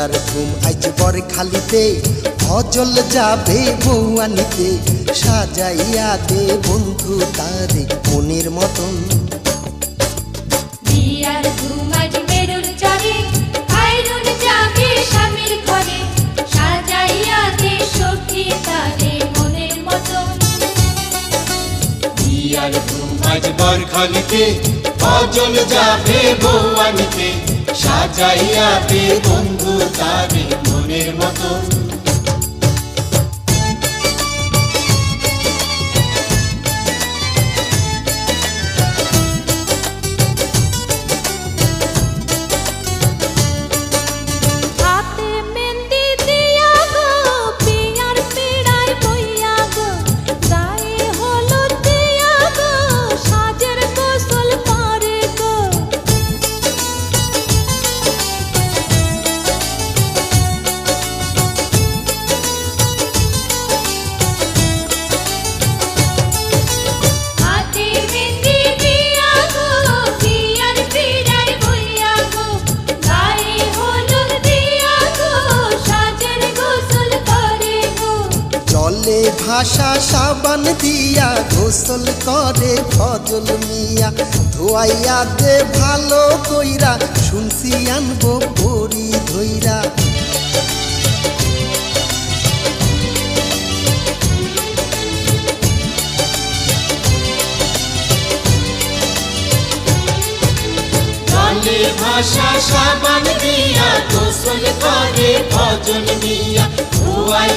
বিয়ার ঘুম আজ পর খালিতে অজল যাবে বৌয়ানিতে সাজাইয়া দে বন্ধু তারে মনের মতন। বিয়ার ঘুমাজ মেরুর চরে আইরন যাবে স্বামীর ঘরে সাজাইয়া দে সখী তারে মনের মতন। বিয়ার ঘুমাজ বরখালিতে অজল যাবে বৌয়ানিতে সাজাইয়া দে বন্ধু তারে মনের মতন ভাষা সাবান দিয়া গোসল করে ফজল মিয়া। ধোয়াইয়া দে ভালো কইরা, শুনছি আনব পরি ধইরা। ভাষা সাবান দিয়া, গোসল করে ভজন ধুয়াইয়া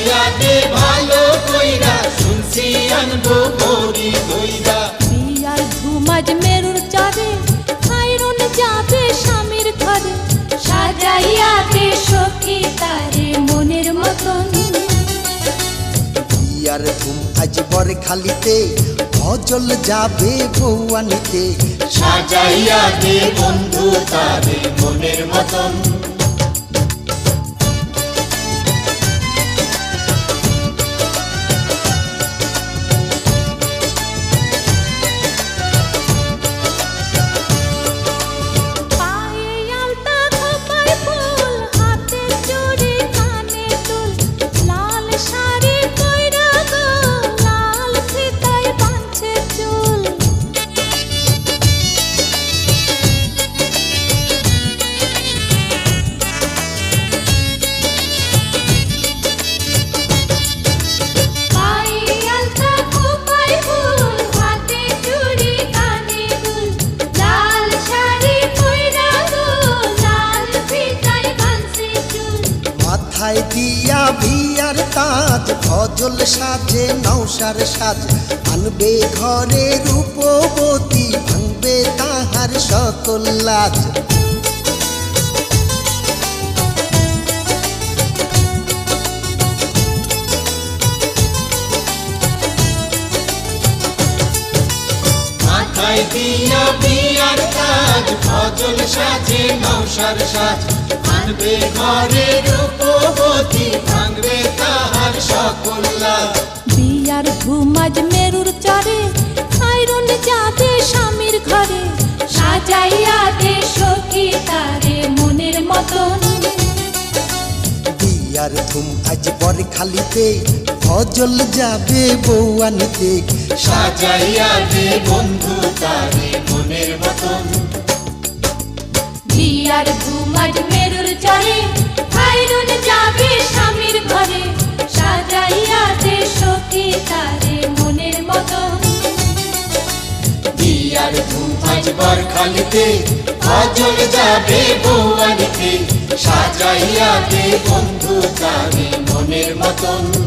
আনব বড়ি দইরা। বিয়ার ঘুমাজ মেরুর চরে আইরন যাবে স্বামীর ঘরে। সাজাইয়া দে সখী তারে মনের মতন। বিয়ার ঘুম আজ বর খালিতে অজল যাবে বৌয়ানিতে সাজাইয়া দে বন্ধু তারে মনের মতন। বিয়ার তাজ ফজল সাজে, নৌসার সাজ। আনবে ঘরে রূপবতী, ভাঙবে তাহার সকল লাজ। দিয়া বিয়ার কাজ সাজে, নৌসার সাজ। আনবে ঘরে রূপবতী ঘুমাজ মেরুর চরে আইরন যাবে স্বামীর ঘরে। সাজাইয়া দে সখী তারে মনের মতন। বিয়ার ধুম আজ বর খালিতে ফজল যাবে বৌয়ানিতে সাজাইয়া দে বন্ধু তারে মনের মতন। বিয়ার ঘুমাজ মেরুর বিয়ার ধুম আজ বরখালিতে ভজল যাবে বৌয়ানিতে সাজাইয়া দে বন্ধু তারে মনের মতন।